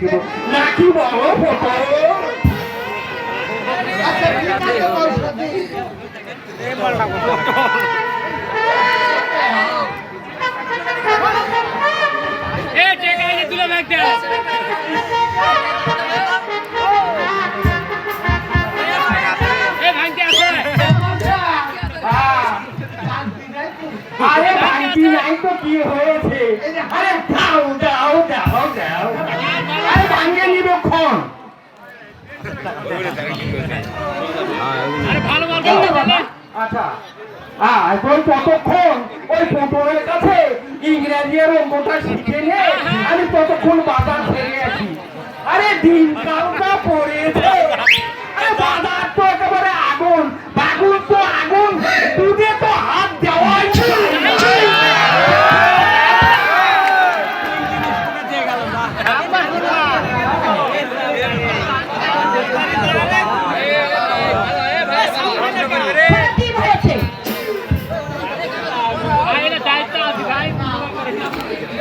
দেবো নাকি বলো ফটো। আচ্ছা ঠিক আছে পয়সা দিই এ টেকা এনে তুলে ব্যাগ দে এ ভাঙতে আছে আরে ভাঙতি নাই তো কি হয়েছে আরে দাও দাও দাও দাও আরে ভাঙে নিবে ক্ষণ আরে ভালো মাল এই না করতে বাবা। আচ্ছা হ্যাঁ ইংরেজি আর অঙ্কটা শিখে নিয়ে আমি ততক্ষণ বাজার ছেড়ে আছি আরে দিন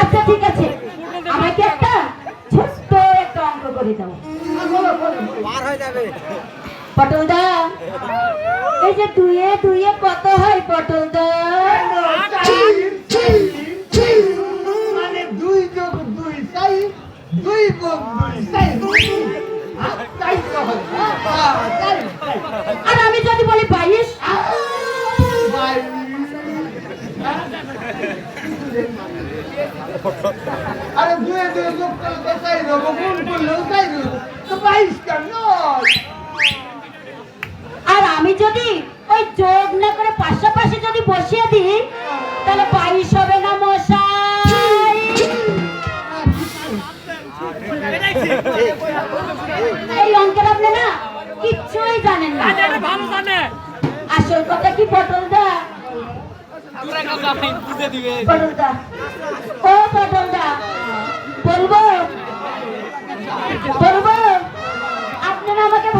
আচ্ছা ঠিক আছে। আমাকে একটা ছোট্ট একটা অঙ্ক করে দাও। পটলদা এই যে দুয়ে দুয়ে কত হয় পটলদা মানে তো নয়। আর আমি যদি ওই যোগ না করে পাশাপাশি যদি বসিয়ে দিই তাহলে বাইশ হবে না মশাই। এই অঙ্কের আপনি না কিচ্ছুই জানেন না। এটা ভালো জানে আসল কথা কি কাকা বুঝে দিবে পটলদা। ও পটলদা বলব বলব আপনারা আমাকে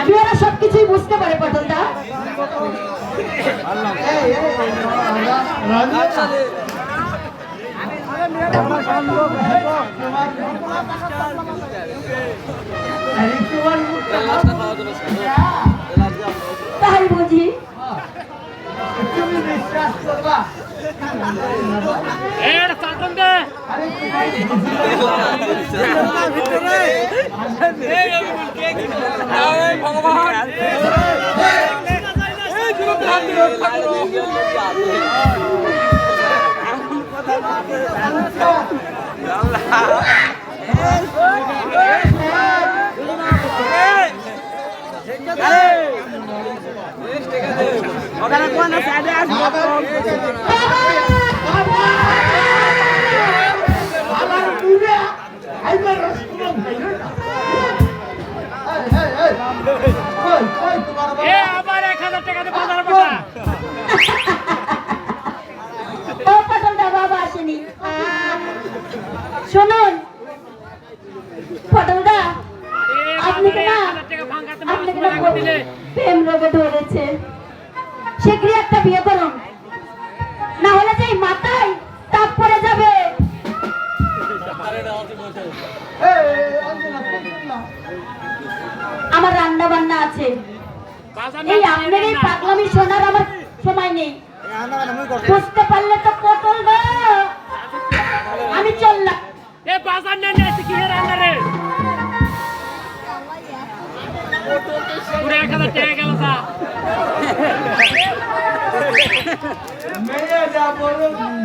আপনারা সবকিছুই বুঝতে পারে পটলদা। তোমার ভগবান আমার দুনিয়া আইবার রসগুলো ভাইলো না এই এই এই কই কই বাবা আবার এক হাজার টাকা দিয়ে বাজার পাঠা বাবা আসেনি শুনুন পটলদা আপনি কি আপনি কি প্রেম রোগে ধরেছে। শীঘ্রই একটা বিয়ে করুন। না হলে যে মাথায় তাপ পড়ে যাবে। এই অঞ্জনা কইলা আমার রান্না বান্না আছে। এই আপনার এই পাগলামি শোনার আমার সময় নেই। বুঝতে পারলে তো পটল দা আমি চললাম। এ বাজার নিয়ে কি রান্না রে? পুরো এক হাজার টাকা গেল Meia da bola.